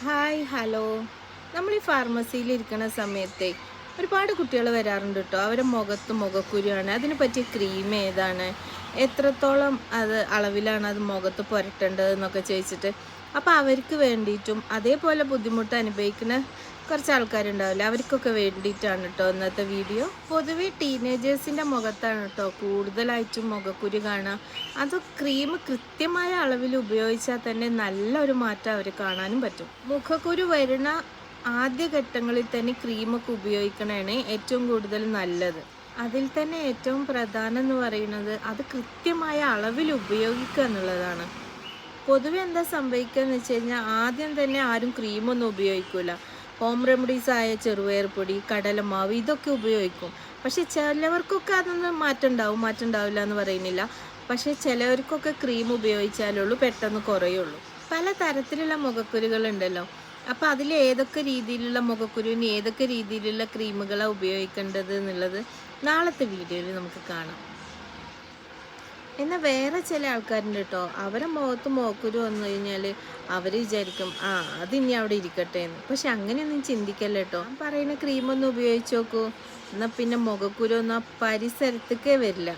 Hi hello നമ്മൾ ഈ ഫാർമസിയിൽ ഇരിക്കുന്ന സമയത്തെ ഒരുപാട് കുട്ടികൾ വരാറുണ്ട് കേട്ടോ. അവരെ മുഖത്ത് മുഖക്കുരുവാണ്. അതിനെ പറ്റിയ ക്രീം ഏതാണ്? എത്രത്തോളം അത് അളവിലാണ് അത് മുഖത്ത് പുരട്ടേണ്ടത് എന്നൊക്കെ ചോദിച്ചിട്ട് അപ്പോൾ അവർക്ക് വേണ്ടിയിട്ടും അതേപോലെ ബുദ്ധിമുട്ട് അനുഭവിക്കുന്ന കുറച്ച് ആൾക്കാരുണ്ടാവില്ല? അവർക്കൊക്കെ വേണ്ടിയിട്ടാണ് കേട്ടോ ഇന്നത്തെ വീഡിയോ. പൊതുവേ ടീനേജേഴ്സിന്റെ മുഖത്താണ് കേട്ടോ കൂടുതലായിട്ടും മുഖക്കുരു കാണുക. അത് ക്രീം കൃത്യമായ അളവിൽ ഉപയോഗിച്ചാൽ തന്നെ നല്ലൊരു മാറ്റം അവർ കാണാനും പറ്റും. മുഖക്കുരു വരുന്ന ആദ്യ ഘട്ടങ്ങളിൽ തന്നെ ക്രീമൊക്കെ ഉപയോഗിക്കണേ ഏറ്റവും കൂടുതൽ നല്ലത്. അതിൽ തന്നെ ഏറ്റവും പ്രധാനം എന്ന് പറയുന്നത് അത് കൃത്യമായ അളവിൽ ഉപയോഗിക്കുക എന്നുള്ളതാണ്. പൊതുവെ എന്താ സംഭവിക്കുക എന്ന് വെച്ച് കഴിഞ്ഞാൽ ആദ്യം തന്നെ ആരും ക്രീമൊന്നും ഉപയോഗിക്കില്ല ഹോം റെമഡീസ് ആയ ചെറുപയർ പൊടി കടലമാവ് ഇതൊക്കെ ഉപയോഗിക്കും. പക്ഷെ ചിലവർക്കൊക്കെ അതൊന്നും മാറ്റം ഉണ്ടാവും മാറ്റം ഉണ്ടാവില്ല എന്ന് പറയുന്നില്ല. പക്ഷേ ചിലവർക്കൊക്കെ ക്രീം ഉപയോഗിച്ചാലുള്ളൂ പെട്ടെന്ന് കുറയുള്ളൂ. പല തരത്തിലുള്ള മുഖക്കുരുകൾ ഉണ്ടല്ലോ അപ്പം അതിൽ ഏതൊക്കെ രീതിയിലുള്ള മുഖക്കുരുവിന് ഏതൊക്കെ രീതിയിലുള്ള ക്രീമുകളാണ് ഉപയോഗിക്കേണ്ടത് എന്നുള്ളത് നാളത്തെ വീഡിയോയിൽ നമുക്ക് കാണാം. എന്നാൽ വേറെ ചില ആൾക്കാരുണ്ട് കേട്ടോ. അവരെ മുഖത്ത് മുഖക്കുരു വന്നു കഴിഞ്ഞാൽ അവർ വിചാരിക്കും ആ ഇനി അവിടെ ഇരിക്കട്ടെ എന്ന്. പക്ഷെ അങ്ങനെയൊന്നും ചിന്തിക്കല്ല കേട്ടോ. പറയുന്ന ക്രീമൊന്നും ഉപയോഗിച്ച് നോക്കൂ. എന്നാൽ പിന്നെ മുഖക്കുരു ഒന്നും ആ പരിസരത്തേക്കേ വരില്ല.